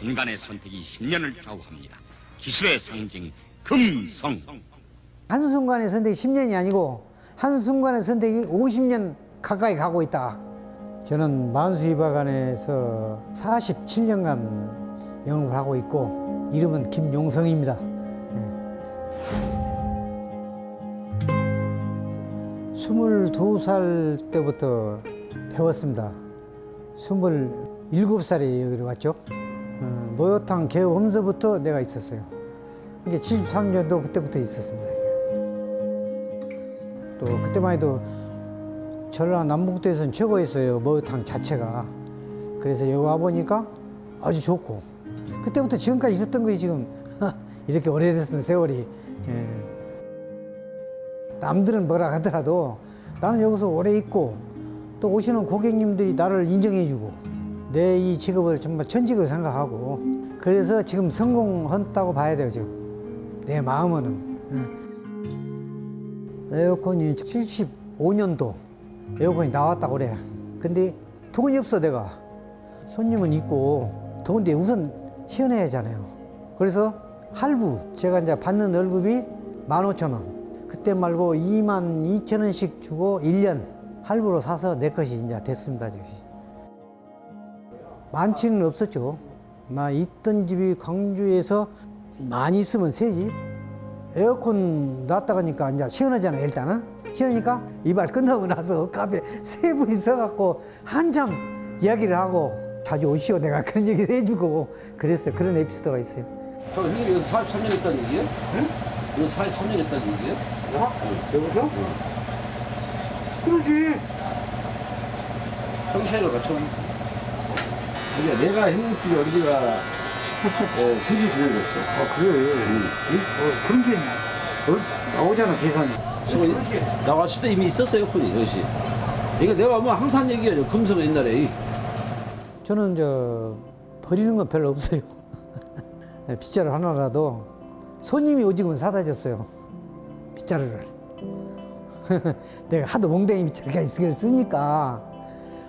순간의 선택이 10년을 좌우합니다. 기술의 상징 금성. 한순간의 선택이 10년이 아니고 한순간의 선택이 50년 가까이 가고 있다. 저는 만수이박원에서 47년간 영업을 하고 있고 이름은 김용성입니다. 예. 22살 때부터 배웠습니다. 27살에 여기로 왔죠. 어, 모욕탕 개업 하면서부터 내가 있었어요. 이게 73년도 그때부터 있었습니다. 또 그때만 해도 전라 남북도에서는 최고였어요. 모욕탕 자체가. 그래서 여기 와보니까 아주 좋고 그때부터 지금까지 있었던 것이 지금 이렇게 오래됐습니다. 세월이. 예. 남들은 뭐라 하더라도 나는 여기서 오래 있고 또 오시는 고객님들이 나를 인정해주고 내 이 직업을 정말 천직으로 생각하고 그래서 지금 성공했다고 봐야 지금 내 마음은 예. 에어컨이 75년도 에어컨이 나왔다고 그래 근데 돈이 없어 내가 손님은 있고 더운데 우선 시원해야 하잖아요 그래서 할부 제가 이제 받는 월급이 15,000원 그때 말고 2만 2천 원씩 주고 1년 할부로 사서 내 것이 이제 됐습니다. 지금. 많지는 없었죠. 막 있던 집이 광주에서 많이 있으면 세 집. 에어컨 놨다 가니까 이제 시원하잖아요. 일단은 시원하니까 이발 끝나고 나서 카페 세 분이 서갖고 한참 이야기를 하고 자주 오시오 내가 그런 얘기를 해주고 그랬어요. 그런 에피소드가 있어요. 저 형님 여기 43년 했다는 얘기예요? 응? 여기 43년 했다는 얘기예요? 여기서? 그러지. 평생을 같이 온 그러니까 내가 행복주의 어디가 어, 세지 보여줬어. 아 그래. 어, 그런 게 어, 나오잖아 계산이. 저 나왔을 때 이미 있었어요, 폰이 여기. 이게 내가 뭐 항상 얘기하죠. 금성 옛날에. 저는 저 버리는 건 별로 없어요. 빗자루 하나라도 손님이 오직은 사다 줬어요. 빗자루를. 내가 하도 몽댕이 빗자루가 쓰니까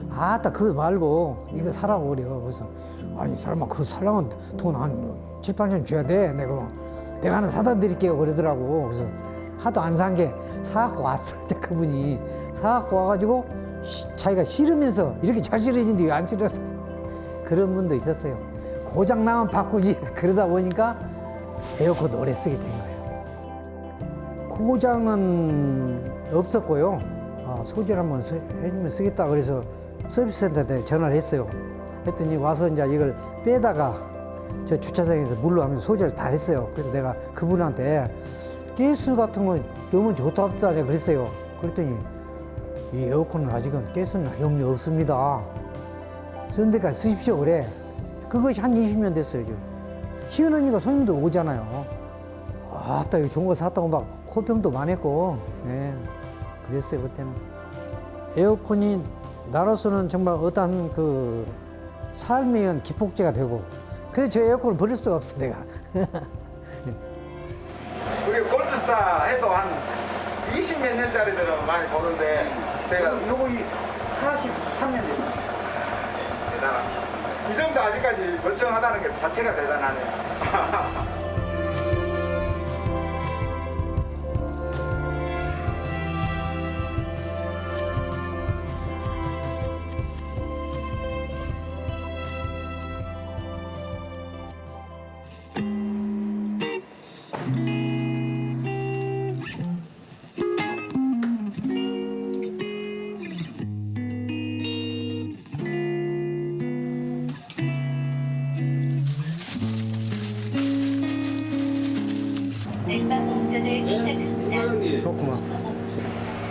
아따 그거 말고 이거 사라고 그래요. 그래서 아니 사람아 그거 살려면 돈한 7, 8천 줘야 돼. 내가 내가 하나 사다 드릴게요 그러더라고. 그래서 하도 안 산 게 사갖고 왔어. 그분이 사갖고 와가지고 시- 자기가 싫으면서 이렇게 잘 싫어지는데 왜 안 싫어서 그런 분도 있었어요. 고장 나면 바꾸지. 그러다 보니까 에어컨 오래 쓰게 된 거예요. 고장은 없었고요. 아, 소질 한번 써- 해주면 쓰겠다. 그래서 서비스 센터에 전화를 했어요. 했더니 와서 이제 이걸 빼다가 저 주차장에서 물로 하면서 소재를 다 했어요. 그래서 내가 그분한테 가스 같은 거 너무 좋다 없다 내가 그랬어요. 그랬더니 이 에어컨은 아직은 가스는 용료 없습니다. 쓴 데까지 쓰십시오 그래. 그것이 한 20년 됐어요 지금. 시어머니가 손님도 오잖아요. 아따 이거 좋은 거 샀다고 막 코병도 많았고 예 그랬어요 그때는. 에어컨이 나로서는 정말 어떠한 그 삶의 한 기폭제가 되고 그래서 저 에어컨을 버릴 수가 없어 내가. 우리 골드스타 해서 한 20 몇 년짜리들은 많이 보는데 제가 요거 이 43년 됐어요. 대단합니다. 이 정도 아직까지 멀쩡하다는 게 자체가 대단하네요. 좋구만.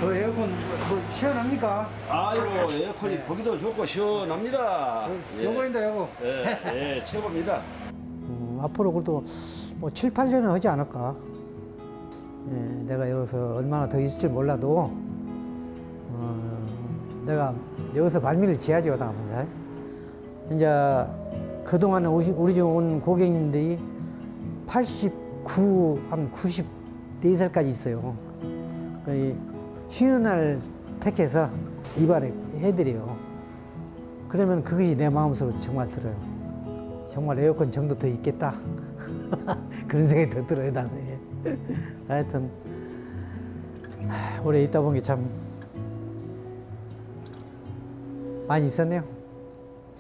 그 에어컨 뭐 시원합니까? 아이고 에어컨이 보기도 좋고 시원합니다. 예. 요거인데 요거. 예, 예, 최고입니다. 음, 앞으로 그래도 뭐 7, 8년은 하지 않을까. 예, 내가 여기서 얼마나 더 있을지 몰라도 어, 내가 여기서 발미를 지어야죠, 다음에. 이제 그동안 우리 집 온 고객님들이 89, 한 94살까지 있어요. 그 쉬는 날 택해서 이발을 해드려요. 그러면 그것이 내 마음속으로 정말 들어요. 정말 에어컨 정도 더 있겠다. 그런 생각이 더 들어요, 나는. 예. 하여튼, 하, 오래 있다 보니 참 많이 있었네요.